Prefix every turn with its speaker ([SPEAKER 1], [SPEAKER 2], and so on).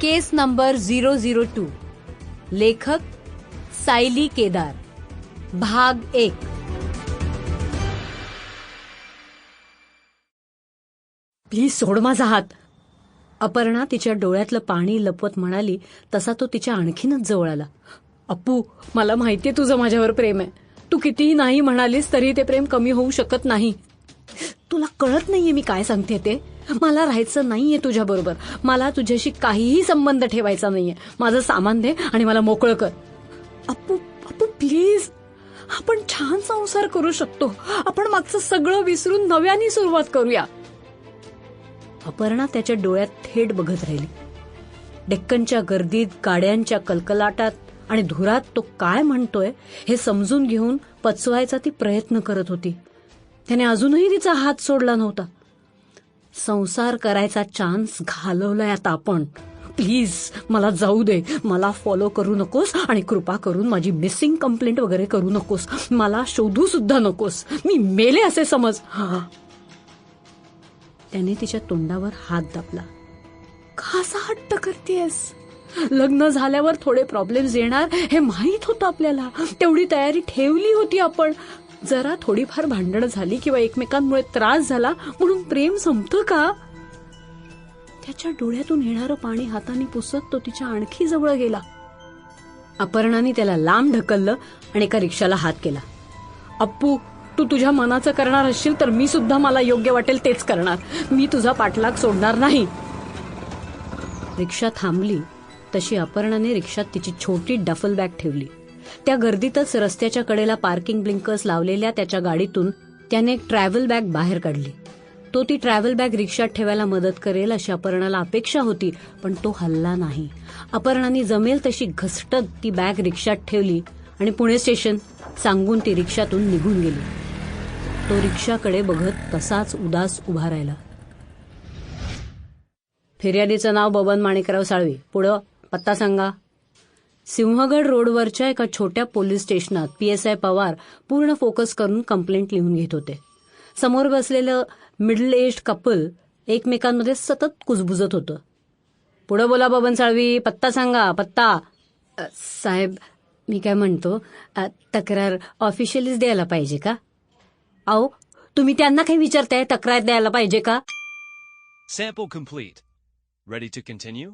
[SPEAKER 1] Case number zero zero two. लेखक सायली केदार. भाग एक. प्लीज सोड माझा हात. अपर्णा तिच्या डोळ्यातलं पाणी लपवत म्हणाली तसा तो तिच्या आणखीनच जवळ आला. अप्पू मला माहितीये तुझं माझ्यावर प्रेम आहे. तू कितीही नाही म्हणालीस तरी ते प्रेम कमी होऊ शकत नाही. तुला कळत नाहीये मी काय सांगते ते? मला राहायचं नाहीये तुझ्या बरोबर. मला तुझ्याशी काहीही संबंध ठेवायचा नाहीये. माझं सामान दे आणि मला मोकळं कर. अप्पू अप्पू प्लीज आपण छान संसार करू शकतो. आपण मागचं सगळं विसरून नव्याने सुरुवात करूया. अपर्णा त्याच्या डोळ्यात थेट बघत राहिली. डेक्कनच्या गर्दीत गाड्यांच्या कलकलाटात आणि धुरात तो काय म्हणतोय हे समजून घेऊन पचवायचा ती प्रयत्न करत होती. त्याने अजूनही तिचा हात सोडला नव्हता. संसार करायचा चान्स घालवलाय आता आपण. प्लीज मला जाऊ दे. मला फॉलो करू नकोस आणि कृपा करून माझी मिसिंग कंप्लेंट वगैरे करू नकोस. मला शोधू सुद्धा नकोस. मी मेले असे समज. त्याने तिच्या तोंडावर हात दाबला. खासा हट्ट करतेस लग्न झाल्यावर थोडे प्रॉब्लेम्स येणार हे माहीत होतं आपल्याला. तेवढी तयारी ठेवली होती आपण. जरा थोडीफार भांडणं झाली किंवा एकमेकांमुळे त्रास झाला म्हणून प्रेम संपतं का? त्याच्या डोळ्यातून येणारं पाणी हाताने पुसत तो तिच्या आणखी जवळ गेला. अपर्णाने त्याला लांब ढकललं आणि एका रिक्षाला हात केला. अप्पू तू तुझ्या मनाचं करणार असशील तर मी सुद्धा मला योग्य वाटेल तेच करणार. मी तुझा पाठलाग सोडणार नाही. रिक्षा थांबली तशी अपर्णाने रिक्षात तिची छोटी डफल बॅग ठेवली. त्या गर्दीतच रस्त्याच्या कडेला पार्किंग ब्लिंकर्स लावलेल्या त्याच्या गाडीतून त्याने एक ट्रॅव्हल बॅग बाहेर काढली. तो ती ट्रॅव्हल बॅग रिक्षात ठेवायला मदत करेल अशी अपर्णाला अपेक्षा होती पण तो हल्ला नाही. अपर्णाने जमेल तशी घसटत ती बॅग रिक्षात ठेवली आणि पुणे स्टेशन सांगून ती रिक्षातून निघून गेली. तो रिक्षाकडे बघत तसाच उदास उभा राहिला. फिर्यादीचं नाव बबन माणिकराव साळवी. पुढं पत्ता सांगा. सिंहगड रोडवरच्या एका छोट्या पोलीस स्टेशनात पीएसआय पवार पूर्ण फोकस करून कंप्लेंट लिहून घेत होते. समोर बसलेलं मिडल एज कपल एकमेकांमध्ये सतत कुजबुजत होतं. पुढं बोला बबन साळवी पत्ता सांगा पत्ता. साहेब मी काय म्हणतो तक्रार ऑफिशियलीच द्यायला पाहिजे का? आओ तुम्ही त्यांना काही विचारताय तक्रार द्यायला पाहिजे का?
[SPEAKER 2] Sample complete. Ready to continue?